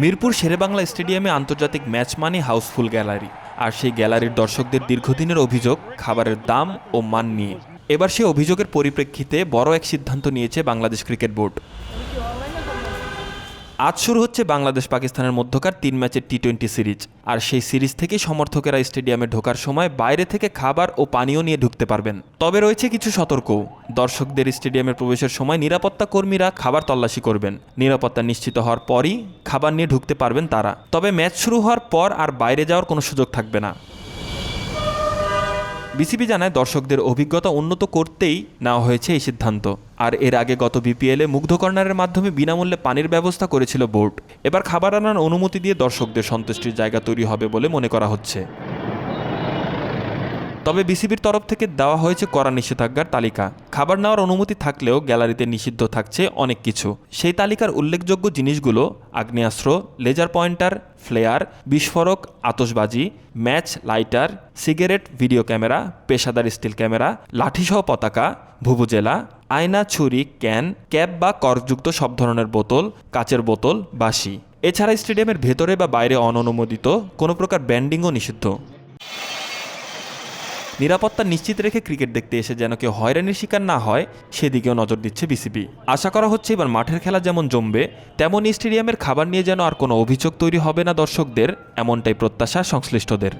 মিরপুর শেরেবাংলা স্টেডিয়ামে আন্তর্জাতিক ম্যাচ মানে হাউসফুল গ্যালারি। আর সেই গ্যালারির দর্শকদের দীর্ঘদিনের অভিযোগ, খাবারের দাম ও মান নিয়ে। এবার সে অভিযোগের পরিপ্রেক্ষিতে বড় এক সিদ্ধান্ত নিয়েছে বাংলাদেশ ক্রিকেট বোর্ড। আজ শুরু হচ্ছে বাংলাদেশ পাকিস্তানের মধ্যকার তিন ম্যাচের টি টোয়েন্টি সিরিজ। আর সেই সিরিজ থেকেই সমর্থকেরা স্টেডিয়ামে ঢোকার সময় বাইরে থেকে খাবার ও পানীয় নিয়ে ঢুকতে পারবেন। তবে রয়েছে কিছু সতর্কও দর্শকদের স্টেডিয়ামে প্রবেশের সময় নিরাপত্তা কর্মীরা খাবার তল্লাশি করবেন। নিরাপত্তা নিশ্চিত হওয়ার পরই খাবার নিয়ে ঢুকতে পারবেন তারা। তবে ম্যাচ শুরু হওয়ার পর আর বাইরে যাওয়ার কোনো সুযোগ থাকবে না। বিসিবি জানায়, দর্শকদের অভিজ্ঞতা উন্নত করতেই নেওয়া হয়েছে এই সিদ্ধান্ত। আর এর আগে গত বিপিএলে মুগ্ধ কর্নারের মাধ্যমে বিনামূল্যে পানির ব্যবস্থা করেছিল বোর্ড। এবার খাবার আনার অনুমতি দিয়ে দর্শকদের সন্তুষ্টির জায়গা তৈরি হবে বলে মনে করা হচ্ছে। তবে বিসিবির তরফ থেকে দেওয়া হয়েছে কড়া নিষেধাজ্ঞার তালিকা। খাবার নেওয়ার অনুমতি থাকলেও গ্যালারিতে নিষিদ্ধ থাকছে অনেক কিছু। সেই তালিকার উল্লেখযোগ্য জিনিসগুলো আগ্নেয়াস্ত্র, লেজার পয়েন্টার, ফ্লেয়ার, বিস্ফোরক আতসবাজি match, lighter, cigarette, video camera, পেশাদার স্টিল ক্যামেরা, লাঠিসহ পতাকা, ভুভুজেলা আয়না, ছুরি, ক্যান, ক্যাপ বা করযুক্ত সব ধরনের বোতল, কাচের বোতল বাসি এছাড়া স্টেডিয়ামের ভেতরে বা বাইরে অননুমোদিত কোনো প্রকার ব্যান্ডিংও নিষিদ্ধ। নিরাপত্তা নিশ্চিত রেখে ক্রিকেট দেখতে এসে যেন কেউ হয়রানির শিকার না হয়, সেদিকেও নজর দিচ্ছে বিসিবি। আশা করা হচ্ছে এবার মাঠের খেলা যেমন জমবে তেমনই স্টেডিয়ামের খাবার নিয়ে যেন আর কোনো অভিযোগ তৈরি হবে না দর্শকদের, এমনটাই প্রত্যাশা সংশ্লিষ্টদের।